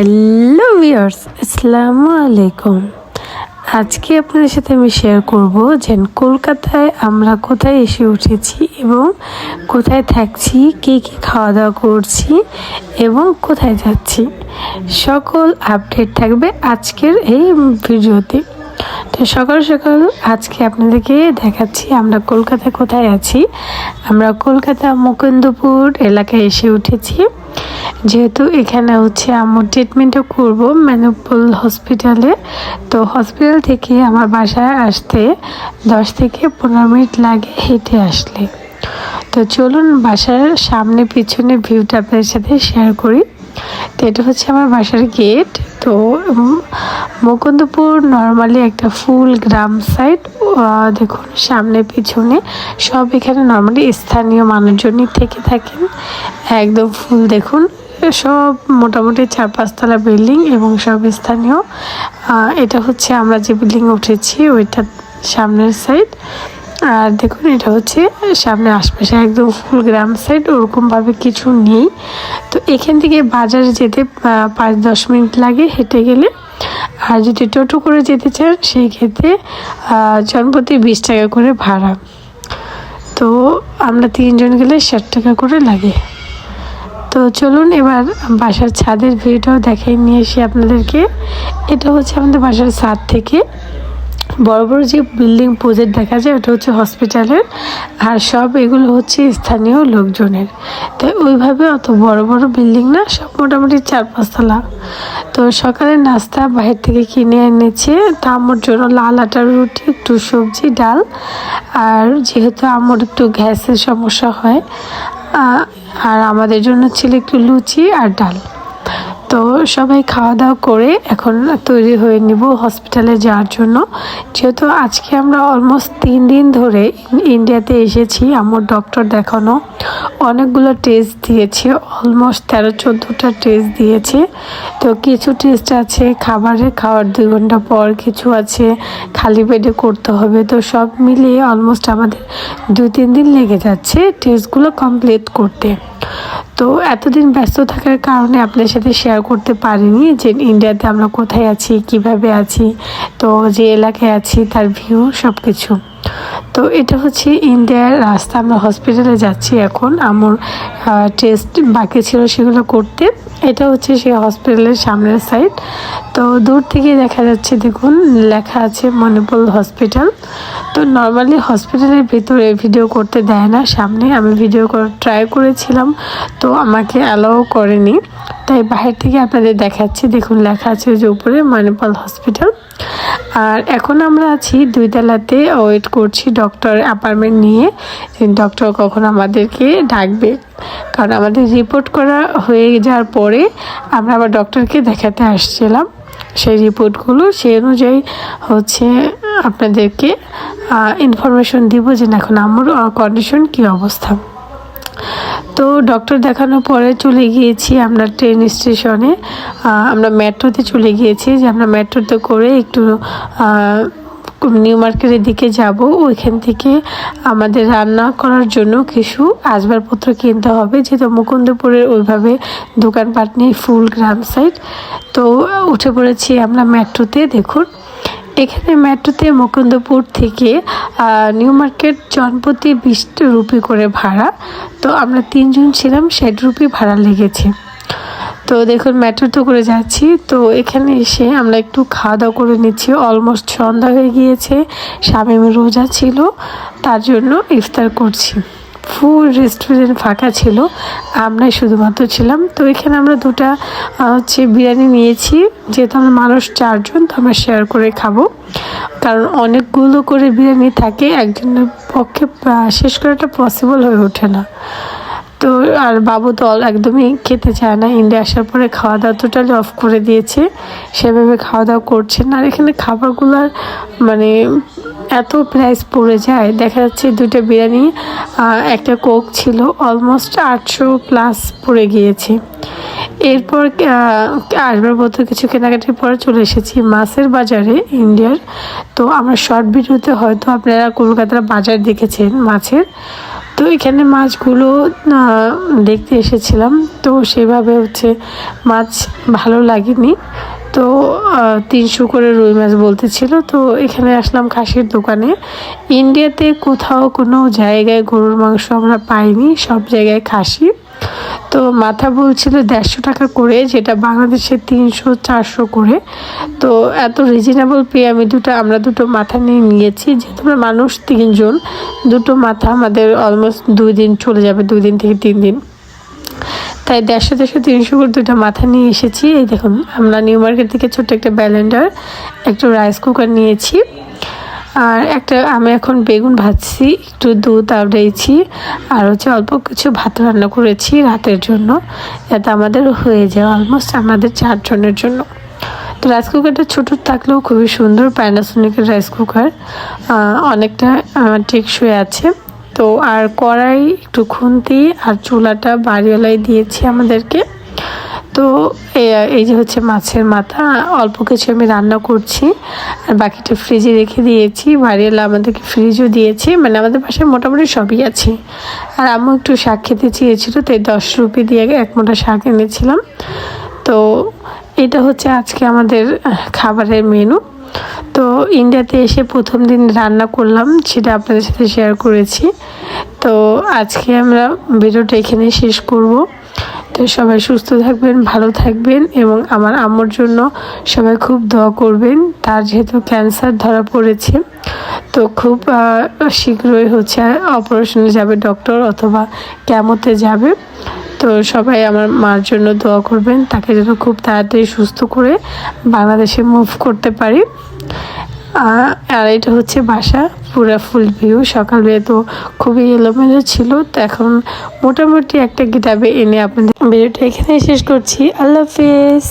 Hello viewers আসসালামু আলাইকুম আজকে আপনাদের সাথে আমি শেয়ার করব যে কলকাতায় আমরা কোথায় এসে উঠেছি এবং কোথায় থাকছি, কে কী খাওয়া দাওয়া করছি এবং কোথায় যাচ্ছি। সকল আপডেট থাকবে আজকের এই ভিডিওতে। তো সকাল সকাল আজকে আপনাদেরকে দেখাচ্ছি, আমরা কলকাতায় কোথায় আছি? আমরা কলকাতা মুকুন্দপুর এলাকায় এসে উঠেছি। যেহেতু এখানে হচ্ছে আমার ট্রিটমেন্টও করব ম্যানুপুল হসপিটালে তো হসপিটাল থেকে আমার বাসায় আসতে দশ থেকে পনেরো মিনিট লাগে হেঁটে আসলে। তো চলুন বাসার সামনে পিছনে ভিউটা আপনাদের সাথে শেয়ার করি। তো এটা হচ্ছে আমার বাসার গেট তো মুকুন্দপুর নর্মালি একটা ফুল গ্রাম সাইড দেখুন সামনে পিছনে, সব এখানে নর্মালি স্থানীয় মানুষজনই থেকে থাকেন। একদম ফুল দেখুন, সব মোটামুটি চার পাঁচতলা বিল্ডিং এবং সব স্থানীয়। এটা হচ্ছে আমরা যে বিল্ডিং উঠেছি, ওইটার সামনের সাইড আর দেখুন, এটা হচ্ছে সামনে আশপাশে একদম ফুল গ্রাম সাইড ওরকমভাবে কিছু নেই। তো এখান থেকে বাজারে যেতে পাঁচ দশ মিনিট লাগে হেঁটে গেলে। আর যদি টোটো করে যেতে চান, সেই ক্ষেত্রে জনপ্রতি বিশ টাকা করে ভাড়া। তো আমরা তিনজন গেলে ষাট টাকা করে লাগে। তো চলুন এবার বাসার ছাদের ভিউটাও দেখাই নিয়ে এসে আপনাদেরকে। এটা হচ্ছে আমাদের বাসার ছাদ থেকে। বড় বড় যে বিল্ডিং প্রজেক্ট দেখা যায়, ওটা হচ্ছে হসপিটালের আর সব এগুলো হচ্ছে স্থানীয় লোকজনের। তাই ওইভাবে অত বড় বড় বিল্ডিং না, সব মোটামুটি চার পাঁচতলা তো সকালে নাস্তা বাইরে থেকে কিনে এনেছে। তা আমার জন্য লাল আটার রুটি, একটু সবজি, ডাল। আর যেহেতু আমার একটু গ্যাসের সমস্যা হয় আর আমাদের জন্য ছিল একটু লুচি আর ডাল। তো সবাই খাওয়া দাওয়া করে এখন তৈরি হয়ে নিব হসপিটালে যাওয়ার জন্য। যেহেতু আজকে আমরা অলমোস্ট তিন দিন ধরে ইন্ডিয়াতে এসেছি, আমার ডক্টর দেখানো। অনেকগুলো টেস্ট দিয়েছে অলমোস্ট তেরো, চোদ্দোটা টেস্ট দিয়েছে। তো কিছু টেস্ট আছে খাবারের খাওয়ার দুই ঘণ্টা পর কিছু আছে, খালি পেটে করতে হবে। তো সব মিলিয়ে অলমোস্ট আমাদের দুই, তিন দিন লেগে যাচ্ছে টেস্টগুলো কমপ্লিট করতে। তো এতদিন ব্যস্ত থাকার কারণে আপনার সাথে শেয়ার করতে পারিনি যে ইন্ডিয়াতে আমরা কোথায় আছি, কীভাবে আছি, তো যে এলাকায় আছি, তার ভিউ সব কিছু তো এটা হচ্ছে ইন্ডিয়ার রাস্তা। আমরা হসপিটালে যাচ্ছি এখন। আমার টেস্ট বাকি ছিল সেগুলো করতে। এটা হচ্ছে সেই হসপিটালের সামনের সাইড তো দূর থেকে দেখা যাচ্ছে, দেখুন, লেখা আছে মণিপুর হসপিটাল তো নর্মালি হসপিটালের ভিতরে ভিডিও করতে দেয় না। সামনে আমি ভিডিও করার ট্রাই করেছিলাম, তো আমাকে অ্যালাও করেনি। তাই বাহির থেকে আপনাদের দেখাচ্ছি। দেখুন, লেখা আছে যে উপরে মণিপাল হসপিটাল আর এখন আমরা আছি দুইতলাতে ওয়েট করছি ডক্টর অ্যাপার্টমেন্ট নিয়ে। ডক্টর কখন আমাদেরকে ডাকবে? কারণ আমাদের রিপোর্ট করা হয়ে যাওয়ার পরে আমরা আবার ডক্টরকে দেখাতে আসছিলাম। সেই রিপোর্টগুলো সেই অনুযায়ী হচ্ছে আপনাদেরকে ইনফরমেশন দিব যে এখন আমার কন্ডিশন কী অবস্থা। তো ডক্টর দেখানোর পরে চলে গিয়েছি আমরা ট্রেন স্টেশনে আমরা মেট্রোতে চলে গিয়েছি যে আমরা মেট্রোতে করে একটু নিউ মার্কেটের দিকে যাব। ওইখান থেকে আমাদের রান্না করার জন্য কিছু আসবাবপত্র কিনতে হবে। যেহেতু মুকুন্দপুরের ওইভাবে দোকানপাট নেই ফুল গ্রাম সাইড তো উঠে পড়েছি আমরা মেট্রোতে, দেখুন। এখানে মেট্রোতে মুকুন্দপুর থেকে নিউ মার্কেট জনপ্রতি বিশ রুপি করে ভাড়া। তো আমরা তিনজন ছিলাম, ষাট রুপি ভাড়া লেগেছে। তো দেখুন মেট্রোতে করে যাচ্ছি। তো এখানে এসে আমরা একটু খাওয়া দাওয়া করে নিচ্ছি। অলমোস্ট সন্ধ্যা হয়ে গিয়েছে। স্বামী রোজা ছিল। তার জন্য ইফতার করছি। ফুল রেস্টুরেন্ট ফাঁকা ছিল, আমরাই শুধুমাত্র ছিলাম। তো এখানে আমরা দুটা হচ্ছে বিরিয়ানি নিয়েছি। যেহেতু আমরা মানুষ চারজন, তো আমরা শেয়ার করে খাব। কারণ অনেকগুলো করে বিরিয়ানি থাকে, একজনের পক্ষে শেষ করাটা পসিবল হয়ে ওঠে না। তো, আর বাবু তো একদমই খেতে চায় না। ইন্ডিয়া আসার পরে খাওয়া দাওয়া টোটালি অফ করে দিয়েছে। সেভাবে খাওয়া দাওয়া করছে না। আর এখানে খাবারগুলোর মানে এত প্রাইস পড়ে যায়। দেখা যাচ্ছে দুটো বিরিয়ানি একটা কোক ছিল অলমোস্ট আটশো প্লাস পড়ে গিয়েছে। এরপর আসবার মতো কিছু কেনাকাটির পরে চলে এসেছি মাছের বাজারে ইন্ডিয়ার। তো আমার শর্ট ভিডিওতে হয়তো আপনারা কলকাতার বাজার দেখেছেন মাছের। তো এখানে মাছগুলো দেখতে এসেছিলাম। তো সেভাবে হচ্ছে মাছ ভালো লাগেনি। তো তিনশো করে রুই মাছ বলতেছিল তো এখানে আসলাম খাসির দোকানে। ইন্ডিয়াতে কোথাও কোনো জায়গায় গরুর মাংস আমরা পাইনি, সব জায়গায় খাসি। তো মাথা বলছিল দেড়শো টাকা করে, যেটা বাংলাদেশে তিনশো, চারশো করে। তো এত রিজনেবল পেয়ে আমি দুটো, আমরা দুটো মাথা নিয়ে নিয়েছি। যেহেতু আমরা মানুষ তিনজন, দুটো মাথা আমাদের অলমোস্ট দুই দিন চলে যাবে, দুই দিন থেকে তিন দিন। তাই দেড়শো দেড়শো, তিনশো করে দুটো মাথা নিয়ে এসেছি। এই দেখুন, আমরা নিউ মার্কেট থেকে ছোট্ট একটা ব্যালেন্ডার, একটা রাইস কুকার নিয়েছি। আর একটা, আমি এখন বেগুন ভাজছি, একটু দুধ আউড়াইছি আর হচ্ছে অল্প কিছু ভাত রান্না করেছি রাতের জন্য। যাতে আমাদের হয়ে যায় অলমোস্ট আমাদের চারজনের জন্য। তো রাইস কুকারটা ছোটো থাকলেও খুবই সুন্দর প্যানাসোনিকের রাইস কুকার অনেকটা টেকসই আছে। তো আর কড়াই, একটু খুন্তি আর চুলাটা বাড়িওয়ালাই দিয়েছি আমাদেরকে। তো এই যে হচ্ছে মাছের মাথা, অল্প কিছু আমি রান্না করছি, আর বাকিটা ফ্রিজে রেখে দিয়েছি। বাড়িওয়ালা আমাদেরকে ফ্রিজও দিয়েছে মানে আমাদের পাশে মোটামুটি সবই আছে। আর আম্মু একটু শাক খেতে চেয়েছিল তাই দশ রুপি দিয়ে এক মোটা শাক এনেছিলাম। তো এটা হচ্ছে আজকে আমাদের খাবারের মেনু তো ইন্ডিয়াতে এসে প্রথম দিন রান্না করলাম, সেটা আপনাদের সাথে শেয়ার করেছি। তো আজকে আমরা ভিডিওটা এখানে শেষ করব। তো সবাই সুস্থ থাকবেন, ভালো থাকবেন এবং আমার আম্মুর জন্য সবাই খুব দোয়া করবেন। তার যেহেতু ক্যান্সার ধরা পড়েছে, তো খুব শীঘ্রই হচ্ছে অপারেশনে যাবে ডক্টর অথবা ক্যামোতে যাবে। তো সবাই আমার মার জন্য দোয়া করবেন, তাকে যেন খুব তাড়াতাড়ি সুস্থ করে বাংলাদেশে মুভ করতে পারি। আর এটা হচ্ছে বাসা, পুরো ফুল ভিউ সকালবেলা তো খুবই এলোমেলো ছিল। তো এখন মোটামুটি একটা কিতাবে এনে আপনাদের ভিডিওটা এখানেই শেষ করছি। আল্লাহ হাফেজ।